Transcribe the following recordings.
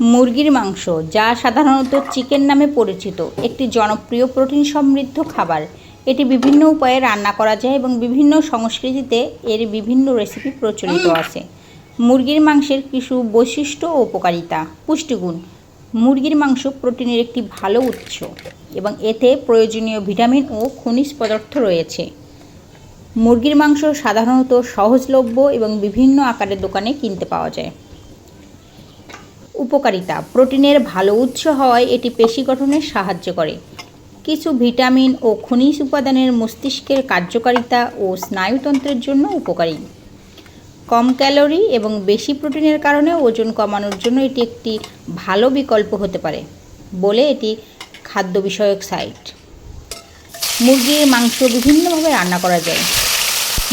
মুরগির মাংস, যা সাধারণত চিকেন নামে পরিচিত, একটি জনপ্রিয় প্রোটিন সমৃদ্ধ খাবার। এটি বিভিন্ন উপায়ে রান্না করা যায় এবং বিভিন্ন সংস্কৃতিতে এর বিভিন্ন রেসিপি প্রচলিত আছে। মুরগির মাংসের কিছু বৈশিষ্ট্য ও উপকারিতা। পুষ্টিগুণ। মুরগির মাংস প্রোটিনের একটি ভালো উৎস এবং এতে প্রয়োজনীয় ভিটামিন ও খনিজ পদার্থ রয়েছে। মুরগির মাংস সাধারণত সহজলভ্য এবং বিভিন্ন আকারের দোকানে কিনতে পাওয়া যায়। উপকারিতা। প্রোটিনের ভালো উৎস হওয়ায় এটি পেশি গঠনে সাহায্য করে। কিছু ভিটামিন ও খনিজ উপাদানের মস্তিষ্কের কার্যকারিতা ও স্নায়ুতন্ত্রের জন্য উপকারী। কম ক্যালোরি এবং বেশি প্রোটিনের কারণে ওজন কমানোর জন্য এটি একটি ভালো বিকল্প হতে পারে বলে এটি খাদ্য বিষয়ক সাইট। মুরগির মাংস বিভিন্নভাবে রান্না করা যায়,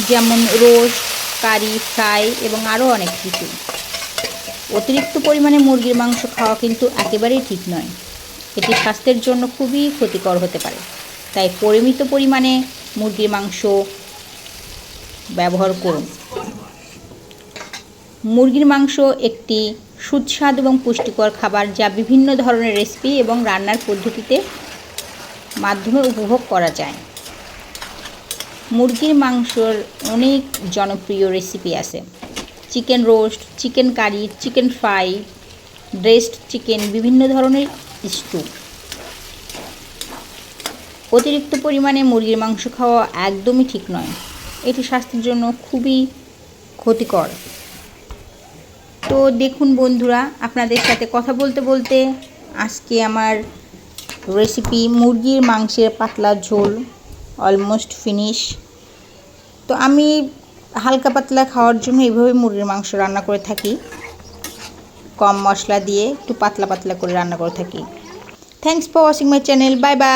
যেমন রোস্ট কারি, ফ্রাই এবং আরও অনেক কিছু। অতিরিক্ত পরিমাণে মুরগির মাংস খাওয়া কিন্তু একেবারেই ঠিক নয়। এটি স্বাস্থ্যের জন্য খুবই ক্ষতিকর হতে পারে। তাই পরিমিত পরিমাণে মুরগির মাংস ব্যবহার করুন। মুরগির মাংস একটি সুস্বাদু এবং পুষ্টিকর খাবার যা বিভিন্ন ধরনের রেসিপি এবং রান্নার পদ্ধতিতে মাধ্যমে উপভোগ করা যায়। মুরগির মাংসর অনেক জনপ্রিয় রেসিপি আছে। Chicken roast, chicken curry, chicken fry, dressed chicken, বিভিন্ন ধরনের স্টু অতিরিক্ত পরিমাণে মুরগির মাংস খাওয়া একদমই ঠিক নয়। এটি স্বাস্থ্যের জন্য খুবই ক্ষতিকর। তো দেখুন বন্ধুরা, আপনাদের সাথে কথা বলতে বলতে আজকে আমার রেসিপি মুরগির মাংসের পাতলা ঝোল অলমোস্ট ফিনিশ তো আমি হালকা পাতলা খাওয়ার জন্য এইভাবে মুরগির মাংস রান্না করে থাকি। কম মশলা দিয়ে একটু পাতলা পাতলা করে রান্না করে থাকি। Thanks for watching my channel bye bye